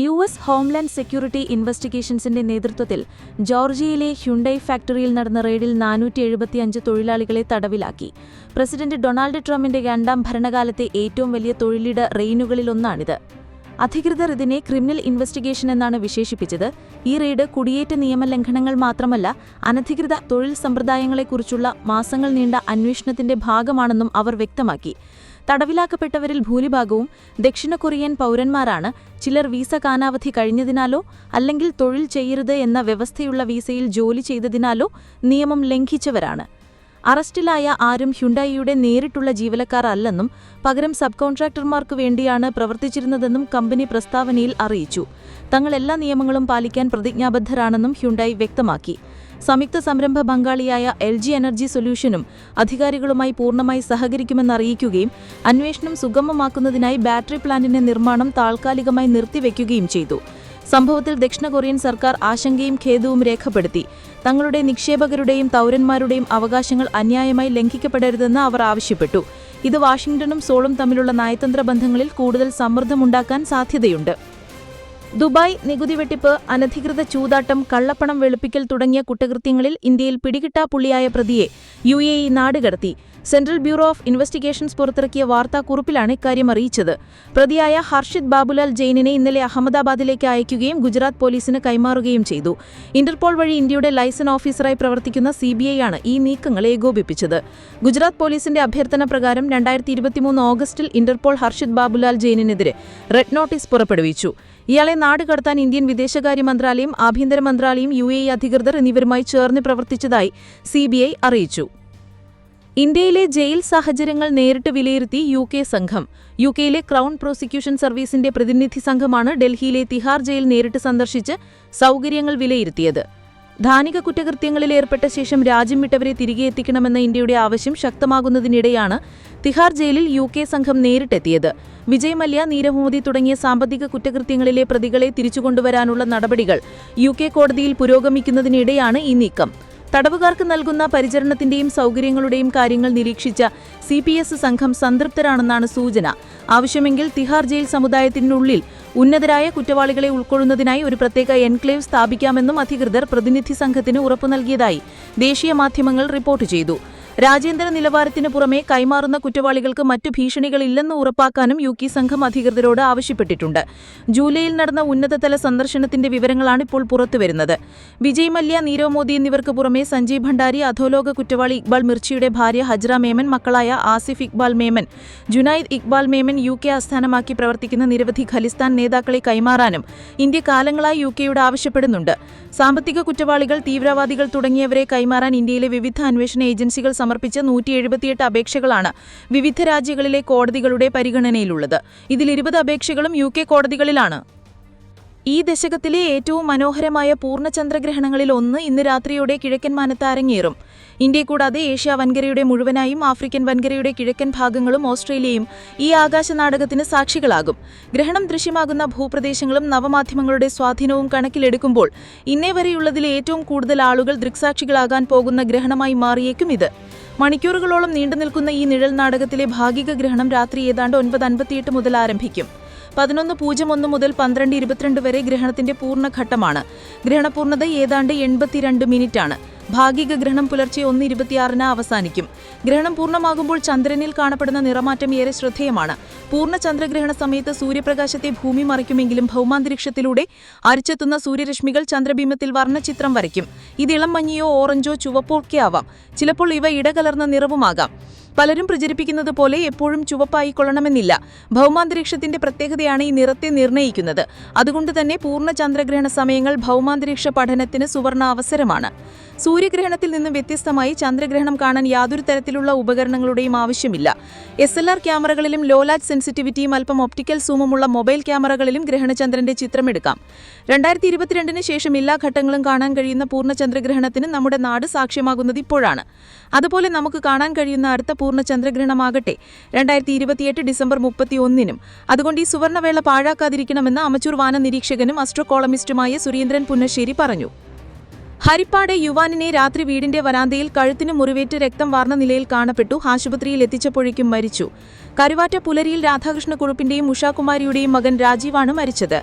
U S homeland security ഇൻവെസ്റ്റിഗേഷൻസിന്റെ നേതൃത്വത്തിൽ ജോർജിയയിലെ ഹ്യുണ്ടൈ ഫാക്ടറിയിൽ നടന്ന റെയ്ഡിൽ നാനൂറ്റി എഴുപത്തിയഞ്ച് തൊഴിലാളികളെ തടവിലാക്കി. പ്രസിഡന്റ് ഡൊണാൾഡ് ട്രംപിന്റെ രണ്ടാം ഭരണകാലത്തെ ഏറ്റവും വലിയ തൊഴിലിട റെയിനുകളിലൊന്നാണിത്. അധികൃതർ ഇതിനെ ക്രിമിനൽ ഇൻവെസ്റ്റിഗേഷൻ എന്നാണ് വിശേഷിപ്പിച്ചത്. ഈ റെയ്ഡ് കുടിയേറ്റ നിയമലംഘനങ്ങൾ മാത്രമല്ല അനധികൃത തൊഴിൽ സമ്പ്രദായങ്ങളെക്കുറിച്ചുള്ള മാസങ്ങൾ നീണ്ട അന്വേഷണത്തിന്റെ ഭാഗമാണെന്നും അവർ വ്യക്തമാക്കി. തടവിലാക്കപ്പെട്ടവരിൽ ഭൂരിഭാഗവും ദക്ഷിണ കൊറിയൻ പൗരന്മാരാണ്. ചിലർ വീസ കാലാവധി കഴിഞ്ഞതിനാലോ അല്ലെങ്കിൽ തൊഴിൽ ചെയ്യരുത് എന്ന വ്യവസ്ഥയുള്ള വീസയിൽ ജോലി ചെയ്തതിനാലോ നിയമം ലംഘിച്ചവരാണ്. അറസ്റ്റിലായ ആരും ഹ്യുണ്ടായിയുടെ നേരിട്ടുള്ള ജീവനക്കാർ അല്ലെന്നും പകരം സബ് കോൺട്രാക്ടർമാർക്ക് വേണ്ടിയാണ് പ്രവർത്തിച്ചിരുന്നതെന്നും കമ്പനി പ്രസ്താവനയിൽ അറിയിച്ചു. തങ്ങൾ എല്ലാ നിയമങ്ങളും പാലിക്കാൻ പ്രതിജ്ഞാബദ്ധരാണെന്നും ഹ്യുണ്ടായി വ്യക്തമാക്കി. സംയുക്ത സംരംഭ പങ്കാളിയായ എൽ ജി എനർജി സൊല്യൂഷനും അധികാരികളുമായി പൂർണമായി സഹകരിക്കുമെന്ന് അറിയിക്കുകയും അന്വേഷണം സുഗമമാക്കുന്നതിനായി ബാറ്ററി പ്ലാന്റിന്റെ നിർമ്മാണം താൽക്കാലികമായി നിർത്തിവെക്കുകയും ചെയ്തു. സംഭവത്തിൽ ദക്ഷിണ കൊറിയൻ സർക്കാർ ആശങ്കയും ഖേദവും രേഖപ്പെടുത്തി. തങ്ങളുടെ നിക്ഷേപകരുടെയും തൗരന്മാരുടെയും അവകാശങ്ങൾ അന്യായമായി ലംഘിക്കപ്പെടരുതെന്ന് അവർ ആവശ്യപ്പെട്ടു. ഇത് വാഷിംഗ്ടണും സോളും തമ്മിലുള്ള നയതന്ത്ര ബന്ധങ്ങളിൽ കൂടുതൽ സമ്മർദ്ദമുണ്ടാക്കാൻ സാധ്യതയുണ്ട്. ദുബായ് നികുതി വെട്ടിപ്പ് അനധികൃത ചൂതാട്ടം കള്ളപ്പണം വെളുപ്പിക്കൽ തുടങ്ങിയ കുറ്റകൃത്യങ്ങളിൽ ഇന്ത്യയിൽ പിടികിട്ടാപ്പുള്ളിയായ പ്രതിയെ യു എ ഇ നാടുകടത്തി. സെൻട്രൽ ബ്യൂറോ ഓഫ് ഇൻവെസ്റ്റിഗേഷൻസ് പുറത്തിറക്കിയ വാർത്താക്കുറിപ്പിലാണ് ഇക്കാര്യം അറിയിച്ചത്. പ്രതിയായ ഹർഷിത് ബാബുലാൽ ജെയിനിനെ ഇന്നലെ അഹമ്മദാബാദിലേക്ക് അയക്കുകയും ഗുജറാത്ത് പോലീസിന് കൈമാറുകയും ചെയ്തു. ഇന്റർപോൾ വഴി ഇന്ത്യയുടെ ലൈസൻസ് ഓഫീസറായി പ്രവർത്തിക്കുന്ന സിബിഐ ആണ് ഈ നീക്കങ്ങൾ ഏകോപിപ്പിച്ചത്. ഗുജറാത്ത് പോലീസിന്റെ അഭ്യർത്ഥന പ്രകാരം രണ്ടായിരത്തി ഓഗസ്റ്റിൽ ഇന്റർപോൾ ഹർഷിത് ബാബുലാൽ ജെയിനിനെതിരെ റെഡ് നോട്ടീസ് പുറപ്പെടുവിച്ചു. ഇയാളെ നാട് കടത്താൻ ഇന്ത്യൻ വിദേശകാര്യ മന്ത്രാലയം ആഭ്യന്തര മന്ത്രാലയം യു അധികൃതർ എന്നിവരുമായി ചേർന്ന് പ്രവർത്തിച്ചതായി സിബിഐ അറിയിച്ചു. ഇന്ത്യയിലെ ജയിൽ സാഹചര്യങ്ങൾ നേരിട്ട് വിലയിരുത്തി യു കെ സംഘം. യു കെയിലെ ക്രൗൺ പ്രോസിക്യൂഷൻ സർവീസിന്റെ പ്രതിനിധി സംഘമാണ് ഡൽഹിയിലെ തിഹാർ ജയിൽ നേരിട്ട് സന്ദർശിച്ച് സൗകര്യങ്ങൾ വിലയിരുത്തിയത്. ധാനിക കുറ്റകൃത്യങ്ങളിൽ ഏർപ്പെട്ട ശേഷം രാജ്യം വിട്ടവരെ തിരികെ എത്തിക്കണമെന്ന ഇന്ത്യയുടെ ആവശ്യം ശക്തമാകുന്നതിനിടെയാണ് തിഹാർ ജയിലിൽ യു കെ സംഘം നേരിട്ടെത്തിയത്. വിജയ് മല്യ നീരവ് മോദി തുടങ്ങിയ സാമ്പത്തിക കുറ്റകൃത്യങ്ങളിലെ പ്രതികളെ തിരിച്ചുകൊണ്ടുവരാനുള്ള നടപടികൾ യു കെ കോടതിയിൽ പുരോഗമിക്കുന്നതിനിടെയാണ് ഈ നീക്കം. തടവുകാർക്ക് നൽകുന്ന പരിചരണത്തിന്റെയും സൗകര്യങ്ങളുടെയും കാര്യങ്ങൾ നിരീക്ഷിച്ച സി പി എസ് സംഘം സംതൃപ്തരാണെന്നാണ് സൂചന. ആവശ്യമെങ്കിൽ തിഹാർ ജയിൽ സമുദായത്തിനുള്ളിൽ ഉന്നതരായ കുറ്റവാളികളെ ഉൾക്കൊള്ളുന്നതിനായി ഒരു പ്രത്യേക എൻക്ലേവ് സ്ഥാപിക്കാമെന്നും അധികൃതർ പ്രതിനിധി സംഘത്തിന് ഉറപ്പു നൽകിയതായി ദേശീയ മാധ്യമങ്ങൾ റിപ്പോർട്ട് ചെയ്തു. രാജ്യാന്തര നിലവാരത്തിന് പുറമെ കൈമാറുന്ന കുറ്റവാളികൾക്ക് മറ്റു ഭീഷണികളില്ലെന്ന് ഉറപ്പാക്കാനും യു കെ സംഘം അധികൃതരോട് ആവശ്യപ്പെട്ടിട്ടുണ്ട്. ജൂലൈയിൽ നടന്ന ഉന്നതതല സന്ദർശനത്തിന്റെ വിവരങ്ങളാണ് ഇപ്പോൾ പുറത്തുവരുന്നത്. വിജയ് മല്യ നീരവ് മോദി എന്നിവർക്ക് പുറമെ സഞ്ജീവ് ഭണ്ഡാരി അധോലോക കുറ്റവാളി ഇക്ബാൽ മിർച്ചിയുടെ ഭാര്യ ഹജ്ര മേമൻ മക്കളായ ആസിഫ് ഇക്ബാൽ മേമൻ ജുനൈദ് ഇക്ബാൽ മേമൻ യു കെ ആസ്ഥാനമാക്കി പ്രവർത്തിക്കുന്ന നിരവധി ഖലിസ്ഥാൻ നേതാക്കളെ കൈമാറാനും ഇന്ത്യ കാലങ്ങളായി യു കെയോട് ആവശ്യപ്പെടുന്നുണ്ട്. സാമ്പത്തിക കുറ്റവാളികൾ തീവ്രവാദികൾ തുടങ്ങിയവരെ കൈമാറാൻ ഇന്ത്യയിലെ വിവിധ അന്വേഷണ ഏജൻസികൾ സമർപ്പിച്ച നൂറ്റി എഴുപത്തിയെട്ട് അപേക്ഷകളാണ് വിവിധ രാജ്യങ്ങളിലെ കോടതികളുടെ പരിഗണനയിലുള്ളത്. ഇതിൽ ഇരുപത് അപേക്ഷകളും യു കോടതികളിലാണ്. ഈ ദശകത്തിലെ ഏറ്റവും മനോഹരമായ പൂർണചന്ദ്രഗ്രഹണങ്ങളിൽ ഒന്ന് ഇന്ന് രാത്രിയോടെ കിഴക്കൻ മാനത്ത് അരങ്ങേറും ഇന്ത്യ കൂടാതെ ഏഷ്യ വൻകരയുടെ മുഴുവനായും ആഫ്രിക്കൻ വൻകരയുടെ കിഴക്കൻ ഭാഗങ്ങളും ഓസ്ട്രേലിയയും ഈ ആകാശ നാടകത്തിന് സാക്ഷികളാകും. ഗ്രഹണം ദൃശ്യമാകുന്ന ഭൂപ്രദേശങ്ങളും നവമാധ്യമങ്ങളുടെ സ്വാധീനവും കണക്കിലെടുക്കുമ്പോൾ ഇന്നേ വരെയുള്ളതിൽ ഏറ്റവും കൂടുതൽ ആളുകൾ ദൃക്സാക്ഷികളാകാൻ പോകുന്ന ഗ്രഹണമായി മാറിയേക്കും ഇത്. മണിക്കൂറുകളോളം നീണ്ടുനിൽക്കുന്ന ഈ നിഴൽ നാടകത്തിലെ ഭാഗിക ഗ്രഹണം രാത്രി ഏതാണ്ട് ഒൻപത് അൻപത്തിയെട്ട് മുതൽ ആരംഭിക്കും. പതിനൊന്ന് പൂജ്യം ഒന്ന് മുതൽ പന്ത്രണ്ട് ഇരുപത്തിരണ്ട് വരെ ഗ്രഹണത്തിന്റെ പൂർണഘട്ടമാണ്. ഗ്രഹണപൂർണത ഏതാണ്ട് എൺപത്തിരണ്ട് മിനിറ്റാണ്. ഭാഗിക ഗ്രഹണം പുലർച്ചെ ഒന്ന് ഇരുപത്തിയാറിന് അവസാനിക്കും. ഗ്രഹണം പൂർണമാകുമ്പോൾ ചന്ദ്രനിൽ കാണപ്പെടുന്ന നിറമാറ്റം ഏറെ ശ്രദ്ധേയമാണ്. പൂർണ ചന്ദ്രഗ്രഹണ സമയത്ത് സൂര്യപ്രകാശത്തെ ഭൂമി മറിക്കുമെങ്കിലും ഭൗമാന്തരീക്ഷത്തിലൂടെ അരിച്ചെത്തുന്ന സൂര്യരശ്മികൾ ചന്ദ്രബിംബത്തിൽ വർണചിത്രം വരയ്ക്കും. ഇത് ഇളം മഞ്ഞയോ ഓറഞ്ചോ ചുവപ്പോ ഒക്കെ ആവാം. ചിലപ്പോൾ ഇവ ഇടകലർന്ന നിറവുമാകാം. പലരും പ്രചരിപ്പിക്കുന്നത് പോലെ എപ്പോഴും ചുവപ്പായി കൊള്ളണമെന്നില്ല. ഭൗമാന്തരീക്ഷത്തിന്റെ പ്രത്യേകതയാണ് ഈ നിറത്തെ നിർണയിക്കുന്നത് അതുകൊണ്ട് തന്നെ പൂർണ ചന്ദ്രഗ്രഹണ സമയങ്ങൾ ഭൗമാന്തരീക്ഷ പഠനത്തിന് സുവർണ അവസരമാണ്. സൂര്യഗ്രഹണത്തിൽ നിന്നും വ്യത്യസ്തമായി ചന്ദ്രഗ്രഹണം കാണാൻ യാതൊരു തരത്തിലുള്ള ഉപകരണങ്ങളുടെയും ആവശ്യമില്ല. എസ് എൽ ആർ ക്യാമറകളിലും ലോലാറ്റ് സെൻസിറ്റിവിറ്റിയും അല്പം ഒപ്റ്റിക്കൽ സൂമുമുള്ള മൊബൈൽ ക്യാമറകളിലും ഗ്രഹണചന്ദ്രന്റെ ചിത്രമെടുക്കാം. രണ്ടായിരത്തി ഇരുപത്തിരണ്ടിന് ശേഷം എല്ലാ ഘട്ടങ്ങളും കാണാൻ കഴിയുന്ന പൂർണ ചന്ദ്രഗ്രഹണത്തിന് നമ്മുടെ നാട് സാക്ഷ്യമാകുന്നത് ഇപ്പോഴാണ്. അതുപോലെ നമുക്ക് കാണാൻ കഴിയുന്ന അടുത്ത പൂർണ ചന്ദ്രഗ്രഹണമാകട്ടെ രണ്ടായിരത്തി ഇരുപത്തിയെട്ട് ഡിസംബർ മുപ്പത്തി ഒന്നിനും അതുകൊണ്ട് ഈ സുവർണവേള പാഴാക്കാതിരിക്കണമെന്ന് അമച്ചൂർ വാന നിരീക്ഷകനും അസ്ട്രോകോളമിസ്റ്റുമായ സുരേന്ദ്രൻ പുന്നശ്ശേരി പറഞ്ഞു. ഹരിപ്പാട് യുവാനിനെ രാത്രി വീടിന്റെ വരാന്തയിൽ കഴുത്തിന് മുറിവേറ്റ് രക്തം വാർന്ന നിലയിൽ കാണപ്പെട്ടു. ആശുപത്രിയിൽ എത്തിച്ചപ്പോഴേക്കും മരിച്ചു. കരുവാറ്റ പുലരിയിൽ രാധാകൃഷ്ണ കുറുപ്പിന്റെയും ഉഷാകുമാരിയുടെയും മകൻ രാജീവാണ് മരിച്ചത്.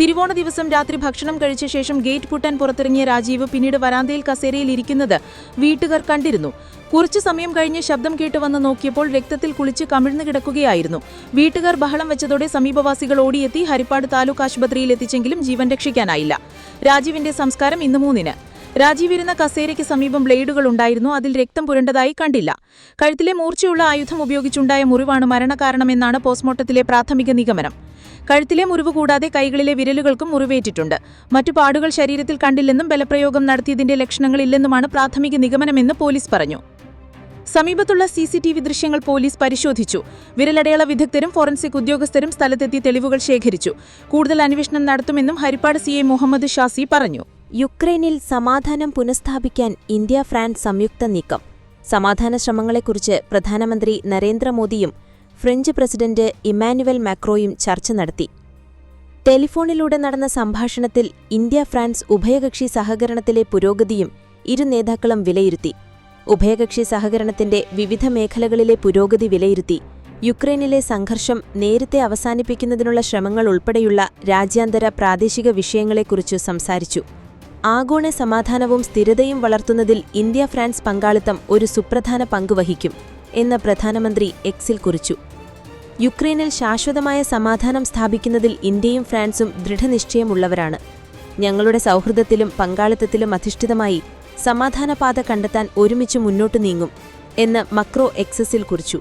തിരുവോണ ദിവസം രാത്രി ഭക്ഷണം കഴിച്ച ശേഷം ഗേറ്റ് പൂട്ടാൻ പുറത്തിറങ്ങിയ രാജീവ് പിന്നീട് വരാന്തയിൽ കസേരയിൽ ഇരിക്കുന്നത് വീട്ടുകാർ കണ്ടിരുന്നു. കുറച്ചു സമയം കഴിഞ്ഞ് ശബ്ദം കേട്ട് വന്ന് നോക്കിയപ്പോൾ രക്തത്തിൽ കുളിച്ച് കമിഴ്ന്നു കിടക്കുകയായിരുന്നു. വീട്ടുകാർ ബഹളം വെച്ചതോടെ സമീപവാസികൾ ഓടിയെത്തി ഹരിപ്പാട് താലൂക്ക് ആശുപത്രിയിൽ എത്തിച്ചെങ്കിലും ജീവൻ രക്ഷിക്കാനായില്ല. രാജീവിന്റെ സംസ്കാരം ഇന്ന് മൂന്നിന്. രാജീവ് ഇരുന്ന കസേരയ്ക്ക് സമീപം ബ്ലേഡുകൾ ഉണ്ടായിരുന്നു. അതിൽ രക്തം പുരണ്ടതായി കണ്ടില്ല. കഴുത്തിലെ മൂർച്ചയുള്ള ആയുധം ഉപയോഗിച്ചുണ്ടായ മുറിവാണ് മരണകാരണമെന്നാണ് പോസ്റ്റ്മോർട്ടത്തിലെ പ്രാഥമിക നിഗമനം. കഴുത്തിലെ മുറിവ് കൂടാതെ കൈകളിലെ വിരലുകൾക്കും മുറിവേറ്റിട്ടുണ്ട്. മറ്റു പാടുകൾ ശരീരത്തിൽ കണ്ടില്ലെന്നും ബലപ്രയോഗം നടത്തിയതിന്റെ ലക്ഷണങ്ങളില്ലെന്നുമാണ് പ്രാഥമിക നിഗമനമെന്ന് പോലീസ് പറഞ്ഞു. സമീപത്തുള്ള സി സി ടി വി ദൃശ്യങ്ങൾ പോലീസ് പരിശോധിച്ചു. വിരലടയാള വിദഗ്ധരും ഫോറൻസിക് ഉദ്യോഗസ്ഥരും സ്ഥലത്തെത്തി തെളിവുകൾ ശേഖരിച്ചു. കൂടുതൽ അന്വേഷണം നടത്തുമെന്നും ഹരിപ്പാട് സി മുഹമ്മദ് ഷാസി പറഞ്ഞു. യുക്രൈനിൽ സമാധാനം പുനഃസ്ഥാപിക്കാൻ ഇന്ത്യ ഫ്രാൻസ് സംയുക്ത നീക്കം. സമാധാന ശ്രമങ്ങളെക്കുറിച്ച് പ്രധാനമന്ത്രി നരേന്ദ്രമോദിയും ഫ്രഞ്ച് പ്രസിഡന്റ് ഇമ്മാനുവൽ മാക്രോയും ചർച്ച നടത്തി. ടെലിഫോണിലൂടെ നടന്ന സംഭാഷണത്തിൽ ഇന്ത്യ ഫ്രാൻസ് ഉഭയകക്ഷി സഹകരണത്തിലെ പുരോഗതിയും ഇരു നേതാക്കളും വിലയിരുത്തി. ഉഭയകക്ഷി സഹകരണത്തിന്റെ വിവിധ മേഖലകളിലെ പുരോഗതി വിലയിരുത്തി. യുക്രൈനിലെ സംഘർഷം നേരത്തെ അവസാനിപ്പിക്കുന്നതിനുള്ള ശ്രമങ്ങൾ ഉൾപ്പെടെയുള്ള രാജ്യാന്തര പ്രാദേശിക വിഷയങ്ങളെക്കുറിച്ചു സംസാരിച്ചു. ആഗോള സമാധാനവും സ്ഥിരതയും വളർത്തുന്നതിൽ ഇന്ത്യ ഫ്രാൻസ് പങ്കാളിത്തം ഒരു സുപ്രധാന പങ്കുവഹിക്കും എന്ന് പ്രധാനമന്ത്രി എക്സിൽ കുറിച്ചു. യുക്രൈനിൽ ശാശ്വതമായ സമാധാനം സ്ഥാപിക്കുന്നതിൽ ഇന്ത്യയും ഫ്രാൻസും ദൃഢനിശ്ചയമുള്ളവരാണ്. ഞങ്ങളുടെ സൗഹൃദത്തിലും പങ്കാളിത്തത്തിലും അധിഷ്ഠിതമായി സമാധാനപാത കണ്ടെത്താൻ ഒരുമിച്ച് മുന്നോട്ടു നീങ്ങും എന്ന് മക്രോ എക്സസിൽ കുറിച്ചു.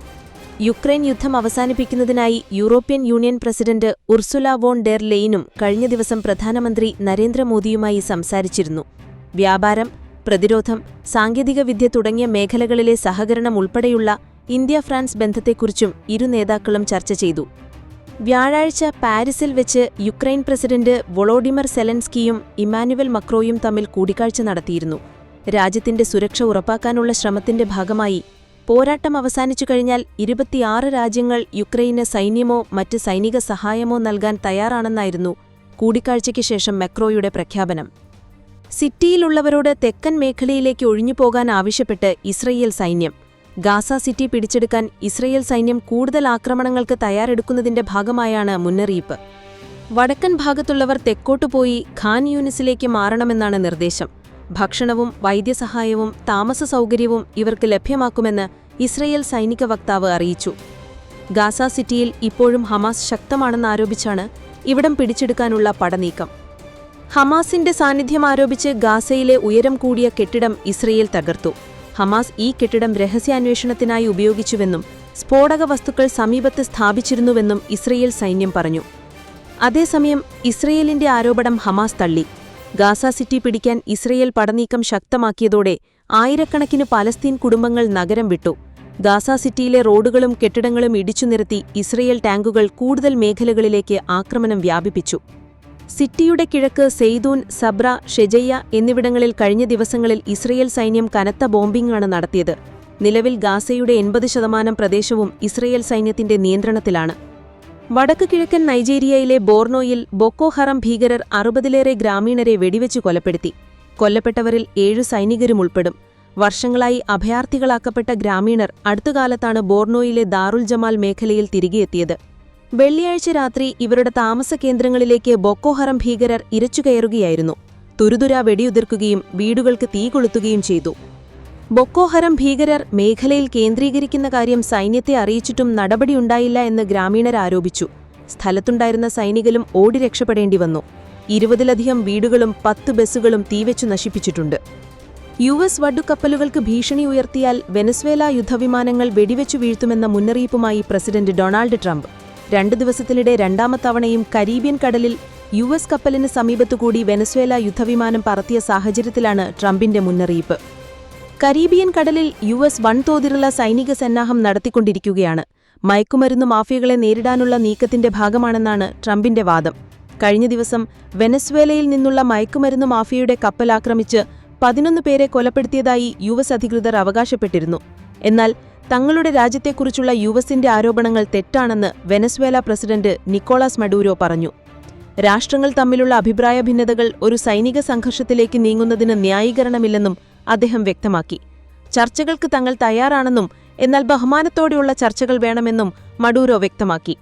യുക്രൈൻ യുദ്ധം അവസാനിപ്പിക്കുന്നതിനായി European union president Ursula von der ലെയിനും കഴിഞ്ഞ ദിവസം പ്രധാനമന്ത്രി നരേന്ദ്രമോദിയുമായി സംസാരിച്ചിരുന്നു. വ്യാപാരം പ്രതിരോധം സാങ്കേതികവിദ്യ തുടങ്ങിയ മേഖലകളിലെ സഹകരണം ഉൾപ്പെടെയുള്ള ഇന്ത്യ ഫ്രാൻസ് ബന്ധത്തെക്കുറിച്ചും ഇരു നേതാക്കളും ചർച്ച ചെയ്തു. വ്യാഴാഴ്ച പാരീസിൽ വെച്ച് യുക്രൈൻ പ്രസിഡന്റ് വൊളോഡിമർ സെലൻസ്കിയും ഇമാനുവൽ മക്രോയും തമ്മിൽ കൂടിക്കാഴ്ച നടത്തിയിരുന്നു. രാജ്യത്തിന്റെ സുരക്ഷ ഉറപ്പാക്കാനുള്ള ശ്രമത്തിന്റെ ഭാഗമായി പോരാട്ടം അവസാനിച്ചു കഴിഞ്ഞാൽ ഇരുപത്തിയാറ് രാജ്യങ്ങൾ യുക്രൈന് സൈന്യമോ മറ്റ് സൈനിക സഹായമോ നൽകാൻ തയ്യാറാണെന്നായിരുന്നു കൂടിക്കാഴ്ചയ്ക്ക് ശേഷം മെക്രോയുടെ പ്രഖ്യാപനം. സിറ്റിയിലുള്ളവരോട് തെക്കൻ മേഖലയിലേക്ക് ഒഴിഞ്ഞുപോകാൻ ആവശ്യപ്പെട്ട് ഇസ്രയേൽ സൈന്യം. ഗാസ സിറ്റി പിടിച്ചെടുക്കാൻ ഇസ്രയേൽ സൈന്യം കൂടുതൽ ആക്രമണങ്ങൾക്ക് തയ്യാറെടുക്കുന്നതിന്റെ ഭാഗമായാണ് മുന്നറിയിപ്പ്. വടക്കൻ ഭാഗത്തുള്ളവർ തെക്കോട്ടുപോയി ഖാൻ യൂണിസിലേക്ക് മാറണമെന്നാണ് നിർദ്ദേശം. ഭക്ഷണവും വൈദ്യസഹായവും താമസ സൗകര്യവും ഇവർക്ക് ലഭ്യമാക്കുമെന്ന് ഇസ്രയേൽ സൈനിക വക്താവ് അറിയിച്ചു. ഗാസ സിറ്റിയിൽ ഇപ്പോഴും ഹമാസ് ശക്തമാണെന്നാരോപിച്ചാണ് ഇവിടം പിടിച്ചെടുക്കാനുള്ള പടനീക്കം. ഹമാസിന്റെ സാന്നിധ്യം ആരോപിച്ച് ഗാസയിലെ ഉയരം കൂടിയ കെട്ടിടം ഇസ്രയേൽ തകർത്തു. ഹമാസ് ഈ കെട്ടിടം രഹസ്യാന്വേഷണത്തിനായി ഉപയോഗിച്ചുവെന്നും സ്ഫോടക വസ്തുക്കൾ സമീപത്ത് സ്ഥാപിച്ചിരുന്നുവെന്നും ഇസ്രയേൽ സൈന്യം പറഞ്ഞു. അതേസമയം ഇസ്രയേലിന്റെ ആരോപണം ഹമാസ് തള്ളി. ഗാസ സിറ്റി പിടിക്കാൻ ഇസ്രയേൽ പടനീക്കം ശക്തമാക്കിയതോടെ ആയിരക്കണക്കിന് പലസ്തീൻ കുടുംബങ്ങൾ നഗരം വിട്ടു. ഗാസ സിറ്റിയിലെ റോഡുകളും കെട്ടിടങ്ങളും ഇടിച്ചു നിരത്തി ഇസ്രയേൽ ടാങ്കുകൾ കൂടുതൽ മേഖലകളിലേക്ക് ആക്രമണം വ്യാപിപ്പിച്ചു. സിറ്റിയുടെ കിഴക്ക് സെയ്ദൂൻ സബ്ര ഷെജയ്യ എന്നിവിടങ്ങളിൽ കഴിഞ്ഞ ദിവസങ്ങളിൽ ഇസ്രയേൽ സൈന്യം കനത്ത ബോംബിംഗാണ് നടത്തിയത്. നിലവിൽ ഗാസയുടെ എൺപത് ശതമാനം പ്രദേശവും ഇസ്രയേൽ സൈന്യത്തിന്റെ നിയന്ത്രണത്തിലാണ്. വടക്ക് കിഴക്കൻ നൈജീരിയയിലെ ബോർണോയിൽ ബൊക്കോ ഹറം ഭീകരർ അറുപതിലേറെ ഗ്രാമീണരെ വെടിവെച്ച് കൊലപ്പെടുത്തി. കൊല്ലപ്പെട്ടവരിൽ ഏഴു സൈനികരും ഉൾപ്പെടും. വർഷങ്ങളായി അഭയാർത്ഥികളാക്കപ്പെട്ട ഗ്രാമീണർ അടുത്തുകാലത്താണ് ബോർണോയിലെ ദാറുൽ ജമാൽ മേഖലയിൽ തിരികെയെത്തിയത് വെള്ളിയാഴ്ച രാത്രി ഇവരുടെ താമസ കേന്ദ്രങ്ങളിലേക്ക് ബൊക്കോഹറം ഭീകരർ ഇരച്ചുകയറുകയായിരുന്നു തുരുതുരാ വെടിയുതിർക്കുകയും വീടുകൾക്ക് തീ കൊളുത്തുകയും ചെയ്തു. ബൊക്കോഹരം ഭീകരർ മേഖലയിൽ കേന്ദ്രീകരിക്കുന്ന കാര്യം സൈന്യത്തെ അറിയിച്ചിട്ടും നടപടിയുണ്ടായില്ല എന്ന് ഗ്രാമീണർ ആരോപിച്ചു. സ്ഥലത്തുണ്ടായിരുന്ന സൈനികരും ഓടി രക്ഷപ്പെടേണ്ടി വന്നു. ഇരുപതിലധികം വീടുകളും പത്ത് ബസ്സുകളും തീവെച്ചു നശിപ്പിച്ചിട്ടുണ്ട്. യു എസ് വഡുക്കപ്പലുകൾക്ക് ഭീഷണി ഉയർത്തിയാൽ വെനസ്വേല യുദ്ധവിമാനങ്ങൾ വെടിവെച്ചു വീഴ്ത്തുമെന്ന മുന്നറിയിപ്പുമായി പ്രസിഡന്റ് ഡൊണാൾഡ് ട്രംപ്. രണ്ടു ദിവസത്തിനിടെ രണ്ടാമത്തവണയും കരീബിയൻ കടലിൽ യു എസ് കപ്പലിന് സമീപത്തുകൂടി വെനസ്വേല യുദ്ധവിമാനം പറത്തിയ സാഹചര്യത്തിലാണ് ട്രംപിന്റെ മുന്നറിയിപ്പ്. കരീബിയൻ കടലിൽ യു എസ് വൻതോതിലുള്ള സൈനിക സന്നാഹം നടത്തിക്കൊണ്ടിരിക്കുകയാണ്. മയക്കുമരുന്ന് മാഫിയകളെ നേരിടാനുള്ള നീക്കത്തിന്റെ ഭാഗമാണെന്നാണ് ട്രംപിന്റെ വാദം. കഴിഞ്ഞ ദിവസം വെനസ്വേലയിൽ നിന്നുള്ള മയക്കുമരുന്ന് മാഫിയയുടെ കപ്പൽ ആക്രമിച്ച് പതിനൊന്ന് പേരെ കൊലപ്പെടുത്തിയതായി യു എസ് അധികൃതർ അവകാശപ്പെട്ടിരുന്നു. എന്നാൽ തങ്ങളുടെ രാജ്യത്തെക്കുറിച്ചുള്ള യു എസിന്റെ ആരോപണങ്ങൾ തെറ്റാണെന്ന് വെനസ്വേല പ്രസിഡന്റ് നിക്കോളാസ് മഡൂരോ പറഞ്ഞു. രാഷ്ട്രങ്ങൾ തമ്മിലുള്ള അഭിപ്രായ ഭിന്നതകൾ ഒരു സൈനിക സംഘർഷത്തിലേക്ക് നീങ്ങുന്നതിന് ന്യായീകരണമില്ലെന്നും അദ്ദേഹം വ്യക്തമാക്കി. ചർച്ചകൾക്ക് തങ്ങൾ തയ്യാറാണെന്നും എന്നാൽ ബഹുമാനത്തോടെയുള്ള ചർച്ചകൾ വേണമെന്നും മഡൂരോ വ്യക്തമാക്കി.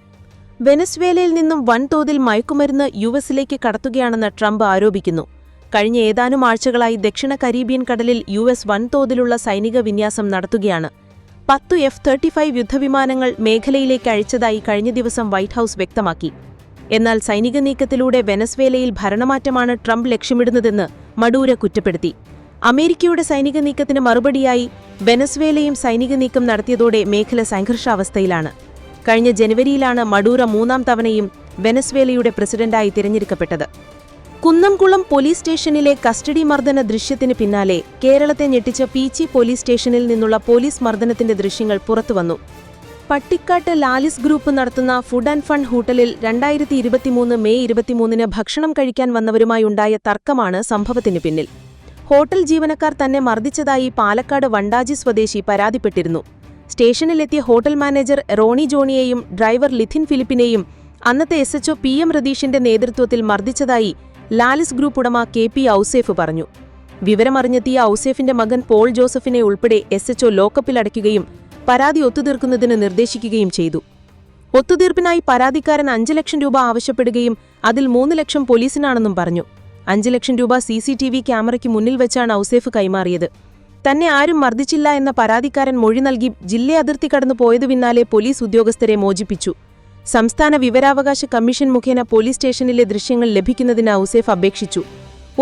വെനസ്വേലയിൽ നിന്നും വൻതോതിൽ മയക്കുമരുന്ന് യു എസിലേക്ക് കടത്തുകയാണെന്ന് ട്രംപ് ആരോപിക്കുന്നു. കഴിഞ്ഞ ഏതാനും ആഴ്ചകളായി ദക്ഷിണ കരീബിയൻ കടലിൽ യു എസ് വൻതോതിലുള്ള സൈനിക വിന്യാസം നടത്തുകയാണ്. പത്തു എഫ് തേർട്ടി ഫൈവ് യുദ്ധവിമാനങ്ങൾ മേഖലയിലേക്ക് അയച്ചതായി കഴിഞ്ഞ ദിവസം വൈറ്റ് ഹൌസ് വ്യക്തമാക്കി. എന്നാൽ സൈനിക നീക്കത്തിലൂടെ വെനസ്വേലയിൽ ഭരണമാറ്റമാണ് ട്രംപ് ലക്ഷ്യമിടുന്നതെന്ന് മഡൂര കുറ്റപ്പെടുത്തി. അമേരിക്കയുടെ സൈനിക നീക്കത്തിന് മറുപടിയായി വെനസ്വേലയും സൈനിക നീക്കം നടത്തിയതോടെ മേഖല സംഘർഷാവസ്ഥയിലാണ്. കഴിഞ്ഞ ജനുവരിയിലാണ് മഡൂറ മൂന്നാം തവണയും വെനസ്വേലയുടെ പ്രസിഡന്റായി തിരഞ്ഞെടുക്കപ്പെട്ടത്. കുന്നംകുളം പോലീസ് സ്റ്റേഷനിലെ കസ്റ്റഡി മർദ്ദന ദൃശ്യത്തിന് പിന്നാലെ കേരളത്തെ ഞെട്ടിച്ച പീച്ചി പോലീസ് സ്റ്റേഷനിൽ നിന്നുള്ള പോലീസ് മർദ്ദനത്തിന്റെ ദൃശ്യങ്ങൾ പുറത്തുവന്നു. പട്ടിക്കാട്ട് ലാലിസ് ഗ്രൂപ്പ് നടത്തുന്ന ഫുഡ് ആൻഡ് ഫണ്ട് ഹോട്ടലിൽ രണ്ടായിരത്തി ഇരുപത്തിമൂന്ന് മെയ് ഇരുപത്തിമൂന്നിന് ഭക്ഷണം കഴിക്കാൻ വന്നവരുമായുണ്ടായ തർക്കമാണ് സംഭവത്തിന് പിന്നിൽ. ഹോട്ടൽ ജീവനക്കാർ തന്നെ മർദ്ദിച്ചതായി പാലക്കാട് വണ്ടാജി സ്വദേശി പരാതിപ്പെട്ടിരുന്നു. സ്റ്റേഷനിലെത്തിയ ഹോട്ടൽ മാനേജർ റോണി ജോണിയെയും ഡ്രൈവർ ലിഥിൻ ഫിലിപ്പിനെയും അന്നത്തെ S H O P M രതീഷിന്റെ നേതൃത്വത്തിൽ മർദ്ദിച്ചതായി ലാലിസ് ഗ്രൂപ്പ് ഉടമ കെ പി ഔസേഫ് പറഞ്ഞു. വിവരമറിഞ്ഞെത്തിയ ഔസേഫിന്റെ മകൻ പോൾ ജോസഫിനെ ഉൾപ്പെടെ എസ് എച്ച്ഒ ലോക്കപ്പിലടയ്ക്കുകയും പരാതി ഒത്തുതീർക്കുന്നതിന് നിർദ്ദേശിക്കുകയും ചെയ്തു. ഒത്തുതീർപ്പിനായി പരാതിക്കാരൻ അഞ്ച് ലക്ഷം രൂപ ആവശ്യപ്പെടുകയും അതിൽ മൂന്ന് ലക്ഷം പോലീസിനാണെന്നും പറഞ്ഞു. അഞ്ച് ലക്ഷം രൂപ സി സി ടി വി ക്യാമറയ്ക്ക് മുന്നിൽ വെച്ചാണ് ഔസേഫ് കൈമാറിയത്. തന്നെ ആരും മർദ്ദിച്ചില്ല എന്ന പരാതിക്കാരൻ മൊഴി നൽകി ജില്ല അതിർത്തി കടന്നു പോയതു പിന്നാലെ പോലീസ് ഉദ്യോഗസ്ഥരെ മോചിപ്പിച്ചു. സംസ്ഥാന വിവരാവകാശ കമ്മീഷൻ മുഖേന പോലീസ് സ്റ്റേഷനിലെ ദൃശ്യങ്ങൾ ലഭിക്കുന്നതിന് ഔസേഫ് അപേക്ഷിച്ചു.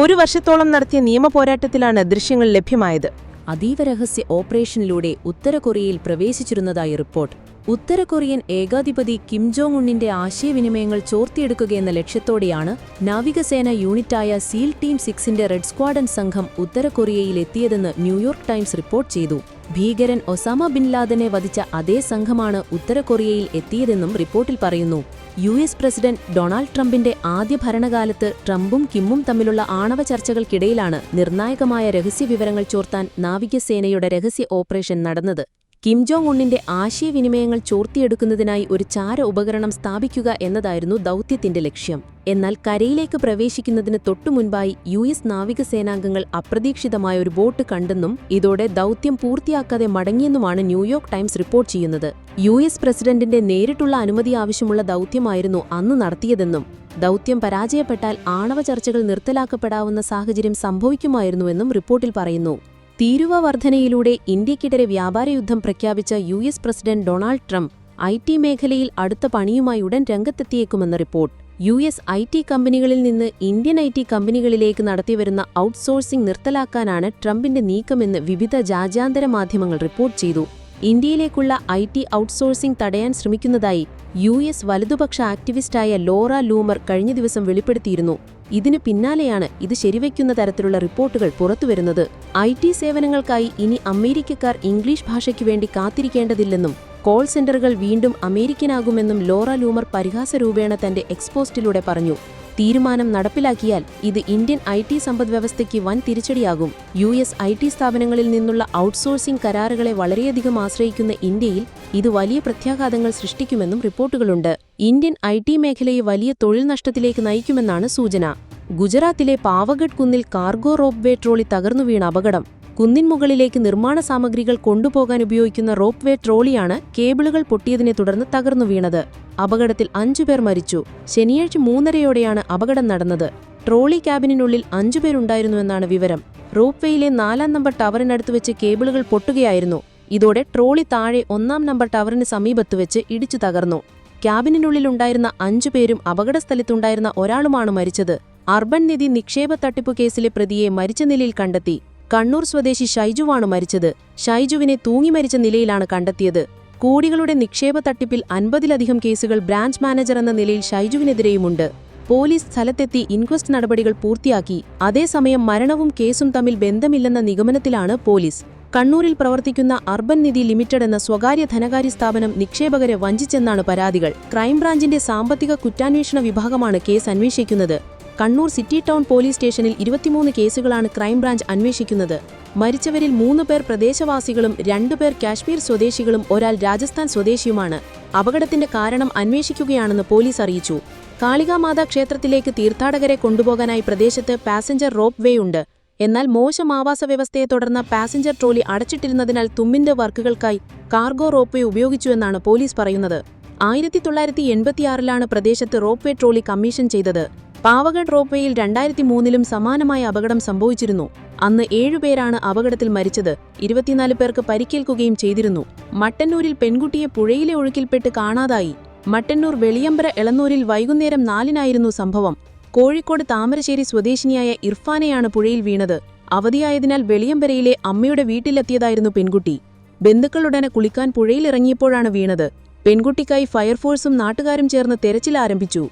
ഒരു വർഷത്തോളം നടത്തിയ നിയമ പോരാട്ടത്തിലാണ് ദൃശ്യങ്ങൾ ലഭ്യമായത്. അതീവ രഹസ്യ ഓപ്പറേഷനിലൂടെ ഉത്തര കൊറിയയിൽ പ്രവേശിച്ചിരുന്നതായി റിപ്പോർട്ട്. ഉത്തര കൊറിയൻ ഏകാധിപതി കിം ജോങ് ഉണ്ണിന്റെ ആശയവിനിമയങ്ങൾ ചോർത്തിയെടുക്കുകയെന്ന ലക്ഷ്യത്തോടെയാണ് നാവികസേന യൂണിറ്റായ സീൽ ടീം സിക്സിന്റെ റെഡ് സ്ക്വാഡൻ സംഘം ഉത്തര കൊറിയയിൽ എത്തിയതെന്ന് ന്യൂയോർക്ക് ടൈംസ് റിപ്പോർട്ട് ചെയ്തു. ഭീകരൻ ഒസാമ ബിൻ ലാദനെ വധിച്ച അതേ സംഘമാണ് ഉത്തര കൊറിയയിൽ എത്തിയതെന്നും റിപ്പോർട്ടിൽ പറയുന്നു. യു എസ് പ്രസിഡന്റ് ഡൊണാൾഡ് ട്രംപിന്റെ ആദ്യ ഭരണകാലത്ത് ട്രംപും കിമ്മും തമ്മിലുള്ള ആണവ ചർച്ചകൾക്കിടയിലാണ് നിർണായകമായ രഹസ്യ വിവരങ്ങൾ ചോർത്താൻ നാവികസേനയുടെ രഹസ്യ ഓപ്പറേഷൻ നടന്നത്. കിം ജോങ് ഉണ്ണിന്റെ ആശയവിനിമയങ്ങൾ ചോർത്തിയെടുക്കുന്നതിനായി ഒരു ചാര ഉപകരണം സ്ഥാപിക്കുക എന്നതായിരുന്നു ദൗത്യത്തിന്റെ ലക്ഷ്യം. എന്നാൽ കരയിലേക്ക് പ്രവേശിക്കുന്നതിന് തൊട്ടുമുൻപായി യു എസ് നാവികസേനാംഗങ്ങൾ അപ്രതീക്ഷിതമായ ഒരു ബോട്ട് കണ്ടെന്നും ഇതോടെ ദൗത്യം പൂർത്തിയാക്കാതെ മടങ്ങിയെന്നുമാണ് ന്യൂയോർക്ക് ടൈംസ് റിപ്പോർട്ട് ചെയ്യുന്നത്. യു എസ് പ്രസിഡന്റിന്റെ നേരിട്ടുള്ള അനുമതി ആവശ്യമുള്ള ദൗത്യമായിരുന്നു അന്ന് നടത്തിയതെന്നും ദൗത്യം പരാജയപ്പെട്ടാൽ ആണവ ചർച്ചകൾ നിർത്തലാക്കപ്പെടാവുന്ന സാഹചര്യം സംഭവിക്കുമായിരുന്നുവെന്നും റിപ്പോർട്ടിൽ പറയുന്നു. തീരുവ വർധനയിലൂടെ ഇന്ത്യക്കെതിരെ വ്യാപാരയുദ്ധം പ്രഖ്യാപിച്ച U S president Donald Trump I T മേഖലയിൽ അടുത്ത പണിയുമായി ഉടൻ രംഗത്തെത്തിയേക്കുമെന്ന report. U S I T കമ്പനികളിൽ നിന്ന് ഇന്ത്യൻ ഐ ടി കമ്പനികളിലേക്ക് നടത്തിവരുന്ന ഔട്ട്സോഴ്സിംഗ് നിർത്തലാക്കാനാണ് ട്രംപിന്റെ നീക്കമെന്ന് വിവിധ രാജ്യാന്തര മാധ്യമങ്ങൾ റിപ്പോർട്ട് ചെയ്തു. ഇന്ത്യയിലേക്കുള്ള ഐ ടി ഔട്ട്സോഴ്സിംഗ് തടയാൻ ശ്രമിക്കുന്നതായി യു എസ് വലതുപക്ഷ ആക്ടിവിസ്റ്റായ ലോറ ലൂമർ കഴിഞ്ഞ ദിവസം വെളിപ്പെടുത്തിയിരുന്നു. ഇതിനു പിന്നാലെയാണ് ഇത് ശരിവയ്ക്കുന്ന തരത്തിലുള്ള റിപ്പോർട്ടുകൾ പുറത്തുവരുന്നത്. ഐ ടി സേവനങ്ങൾക്കായി ഇനി അമേരിക്കക്കാർ ഇംഗ്ലീഷ് ഭാഷയ്ക്ക് വേണ്ടി കാത്തിരിക്കേണ്ടതില്ലെന്നും കോൾ സെന്ററുകൾ വീണ്ടും അമേരിക്കനാകുമെന്നും ലോറ ലൂമർ പരിഹാസ രൂപേണ തന്റെ എക്സ്പോസ്റ്റിലൂടെ പറഞ്ഞു. തീരുമാനം നടപ്പിലാക്കിയാൽ ഇത് ഇന്ത്യൻ ഐ ടി സമ്പദ്വ്യവസ്ഥയ്ക്ക് വൻ തിരിച്ചടിയാകും. യു എസ് ഐ ടി സ്ഥാപനങ്ങളിൽ നിന്നുള്ള ഔട്ട്സോഴ്സിംഗ് കരാറുകളെ വളരെയധികം ആശ്രയിക്കുന്ന ഇന്ത്യയിൽ ഇത് വലിയ പ്രത്യാഘാതങ്ങൾ സൃഷ്ടിക്കുമെന്നും റിപ്പോർട്ടുകളുണ്ട്. ഇന്ത്യൻ ഐ ടി മേഖലയെ വലിയ തൊഴിൽ നഷ്ടത്തിലേക്ക് നയിക്കുമെന്നാണ് സൂചന. ഗുജറാത്തിലെ പാവഗഡ് കുന്നിൽ കാർഗോ റോപ്പ് വേ ട്രോളി തകർന്നു വീണ അപകടം. കുന്നിൻ മുകളിലേക്ക് നിർമ്മാണ സാമഗ്രികൾ കൊണ്ടുപോകാൻ ഉപയോഗിക്കുന്ന റോപ്പ് വേ ട്രോളിയാണ് കേബിളുകൾ പൊട്ടിയതിനെ തുടർന്ന് തകർന്നു വീണത്. അപകടത്തിൽ അഞ്ചുപേർ മരിച്ചു. ശനിയാഴ്ച മൂന്നരയോടെയാണ് അപകടം നടന്നത്. ട്രോളി ക്യാബിനുള്ളിൽ അഞ്ചുപേരുണ്ടായിരുന്നുവെന്നാണ് വിവരം. റോപ്പ് വേയിലെ നാലാം നമ്പർ ടവറിനടുത്ത് വെച്ച് കേബിളുകൾ പൊട്ടുകയായിരുന്നു. ഇതോടെ ട്രോളി താഴെ ഒന്നാം നമ്പർ ടവറിന് സമീപത്ത് വെച്ച് ഇടിച്ചു തകർന്നു. ക്യാബിനുള്ളിലുണ്ടായിരുന്ന അഞ്ചുപേരും അപകടസ്ഥലത്തുണ്ടായിരുന്ന ഒരാളുമാണ് മരിച്ചത്. അർബൻ നിധി നിക്ഷേപ തട്ടിപ്പ് കേസിലെ പ്രതിയെ മരിച്ച നിലയിൽ കണ്ടെത്തി. കണ്ണൂർ സ്വദേശി ഷൈജുവാണ് മരിച്ചത്. ഷൈജുവിനെ തൂങ്ങി മരിച്ച നിലയിലാണ് കണ്ടെത്തിയത്. കോടികളുടെ നിക്ഷേപ തട്ടിപ്പിൽ അൻപതിലധികം കേസുകൾ ബ്രാഞ്ച് മാനേജർ എന്ന നിലയിൽ ഷൈജുവിനെതിരെയുമുണ്ട്. പോലീസ് സ്ഥലത്തെത്തി ഇൻക്വസ്റ്റ് നടപടികൾ പൂർത്തിയാക്കി. അതേസമയം മരണവും കേസും തമ്മിൽ ബന്ധമില്ലെന്ന നിഗമനത്തിലാണ് പോലീസ്. കണ്ണൂരിൽ പ്രവർത്തിക്കുന്ന അർബൻ നിധി ലിമിറ്റഡ് എന്ന സ്വകാര്യ ധനകാര്യ സ്ഥാപനം നിക്ഷേപകരെ വഞ്ചിച്ചെന്നാണ് പരാതികൾ. ക്രൈംബ്രാഞ്ചിന്റെ സാമ്പത്തിക കുറ്റാന്വേഷണ വിഭാഗമാണ് കേസ് അന്വേഷിക്കുന്നത്. കണ്ണൂർ സിറ്റി ടൗൺ പോലീസ് സ്റ്റേഷനിൽ ഇരുപത്തിമൂന്ന് കേസുകളാണ് ക്രൈംബ്രാഞ്ച് അന്വേഷിക്കുന്നത്. മരിച്ചവരിൽ മൂന്ന് പേർ പ്രദേശവാസികളും രണ്ടുപേർ കാശ്മീർ സ്വദേശികളും ഒരാൾ രാജസ്ഥാൻ സ്വദേശിയുമാണ്. അപകടത്തിന്റെ കാരണം അന്വേഷിക്കുകയാണെന്ന് പോലീസ് അറിയിച്ചു. കാളികാമാതാ ക്ഷേത്രത്തിലേക്ക് തീർത്ഥാടകരെ കൊണ്ടുപോകാനായി പ്രദേശത്ത് പാസഞ്ചർ റോപ്പ് വേ ഉണ്ട്. എന്നാൽ മോശം ആവാസ വ്യവസ്ഥയെ തുടർന്ന് പാസഞ്ചർ ട്രോളി അടച്ചിട്ടിരുന്നതിനാൽ തുമ്മിന്റെ വർക്കുകൾക്കായി കാർഗോ റോപ്പ് വേ ഉപയോഗിച്ചുവെന്നാണ് പോലീസ് പറയുന്നത്. ആയിരത്തി തൊള്ളായിരത്തി എൺപത്തിയാറിലാണ് പ്രദേശത്ത് റോപ്പ് വേ ട്രോളി കമ്മീഷൻ ചെയ്തത്. പാവഗഡ് റോപ്വേയിൽ രണ്ടായിരത്തി മൂന്നിലും സമാനമായ അപകടം സംഭവിച്ചിരുന്നു. അന്ന് ഏഴുപേരാണ് അപകടത്തിൽ മരിച്ചത്. ഇരുപത്തിനാല് പേർക്ക് പരിക്കേൽക്കുകയും ചെയ്തിരുന്നു. മട്ടന്നൂരിൽ പെൺകുട്ടിയെ പുഴയിലെ ഒഴുക്കിൽപ്പെട്ട് കാണാതായി. മട്ടന്നൂർ വെളിയമ്പര എളന്നൂരിൽ വൈകുന്നേരം നാലിനായിരുന്നു സംഭവം. കോഴിക്കോട് താമരശ്ശേരി സ്വദേശിനിയായ ഇർഫാനെയാണ് പുഴയിൽ വീണത്. അവധിയായതിനാൽ വെളിയമ്പരയിലെ അമ്മയുടെ വീട്ടിലെത്തിയതായിരുന്നു പെൺകുട്ടി. ബന്ധുക്കളുടനെ കുളിക്കാൻ പുഴയിലിറങ്ങിയപ്പോഴാണ് വീണത്. പെൺകുട്ടിക്കായി ഫയർഫോഴ്സും നാട്ടുകാരും ചേർന്ന് തെരച്ചിൽ ആരംഭിച്ചു.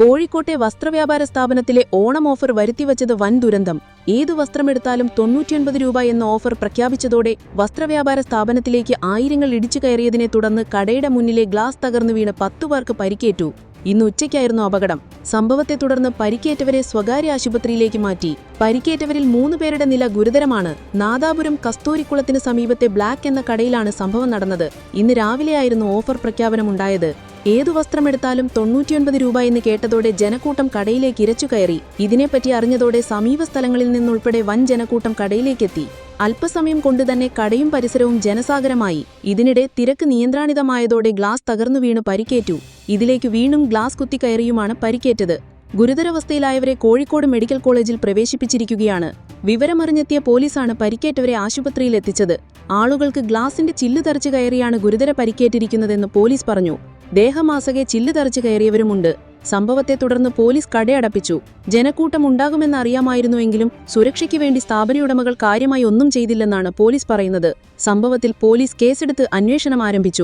കോഴിക്കോട്ടെ വസ്ത്രവ്യാപാര സ്ഥാപനത്തിലെ ഓണം ഓഫർ വരുത്തിവച്ചത് വൻ ദുരന്തം. ഏതു വസ്ത്രമെടുത്താലും തൊണ്ണൂറ്റിയൊൻപത് രൂപ എന്ന ഓഫർ പ്രഖ്യാപിച്ചതോടെ വസ്ത്രവ്യാപാര സ്ഥാപനത്തിലേക്ക് ആയിരങ്ങൾ ഇടിച്ചു കയറിയതിനെ തുടർന്ന് കടയുടെ മുന്നിലെ ഗ്ലാസ് തകർന്നു വീണ് പത്തു പേർക്ക് പരിക്കേറ്റു. ഇന്ന് ഉച്ചയ്ക്കായിരുന്നു അപകടം. സംഭവത്തെ തുടർന്ന് പരിക്കേറ്റവരെ സ്വകാര്യ ആശുപത്രിയിലേക്ക് മാറ്റി. പരിക്കേറ്റവരിൽ മൂന്ന് പേരുടെ നില ഗുരുതരമാണ്. നാദാപുരം കസ്തൂരിക്കുളത്തിന് സമീപത്തെ ബ്ലാക്ക് എന്ന കടയിലാണ് സംഭവം നടന്നത്. ഇന്ന് രാവിലെയായിരുന്നു ഓഫർ പ്രഖ്യാപനമുണ്ടായത്. ഏതു വസ്ത്രമെടുത്താലും തൊണ്ണൂറ്റിയൊൻപത് രൂപ എന്ന് കേട്ടതോടെ ജനക്കൂട്ടം കടയിലേക്ക് ഇരച്ചു കയറി. ഇതിനെപ്പറ്റി അറിഞ്ഞതോടെ സമീപ സ്ഥലങ്ങളിൽ നിന്നുൾപ്പെടെ വൻ ജനക്കൂട്ടം കടയിലേക്കെത്തി. അല്പസമയം കൊണ്ടുതന്നെ കടയും പരിസരവും ജനസാഗരമായി. ഇതിനിടെ തിരക്ക് നിയന്ത്രാണിതമായതോടെ ഗ്ലാസ് തകർന്നു വീണ് പരിക്കേറ്റു. ഇതിലേക്ക് വീണ്ടും ഗ്ലാസ് കുത്തിക്കയറിയുമാണ് പരിക്കേറ്റത്. ഗുരുതരാവസ്ഥയിലായവരെ കോഴിക്കോട് മെഡിക്കൽ കോളേജിൽ പ്രവേശിപ്പിച്ചിരിക്കുകയാണ്. വിവരമറിഞ്ഞെത്തിയ പോലീസാണ് പരിക്കേറ്റവരെ ആശുപത്രിയിലെത്തിച്ചത്. ആളുകൾക്ക് ഗ്ലാസിന്റെ ചില്ല് തെറിച്ചു കയറിയാണ് ഗുരുതര പരിക്കേറ്റിരിക്കുന്നതെന്ന് പോലീസ് പറഞ്ഞു. ദേഹമാസകെ ചില്ല് തറിച്ച് കയറിയവരുമുണ്ട്. സംഭവത്തെ തുടർന്ന് പോലീസ് കടയടപ്പിച്ചു. ജനക്കൂട്ടം ഉണ്ടാകുമെന്നറിയാമായിരുന്നുവെങ്കിലും സുരക്ഷയ്ക്ക് വേണ്ടി സ്ഥാപനയുടമകൾ കാര്യമായി ഒന്നും ചെയ്തില്ലെന്നാണ് പോലീസ് പറയുന്നത്. സംഭവത്തിൽ പോലീസ് കേസെടുത്ത് അന്വേഷണം ആരംഭിച്ചു.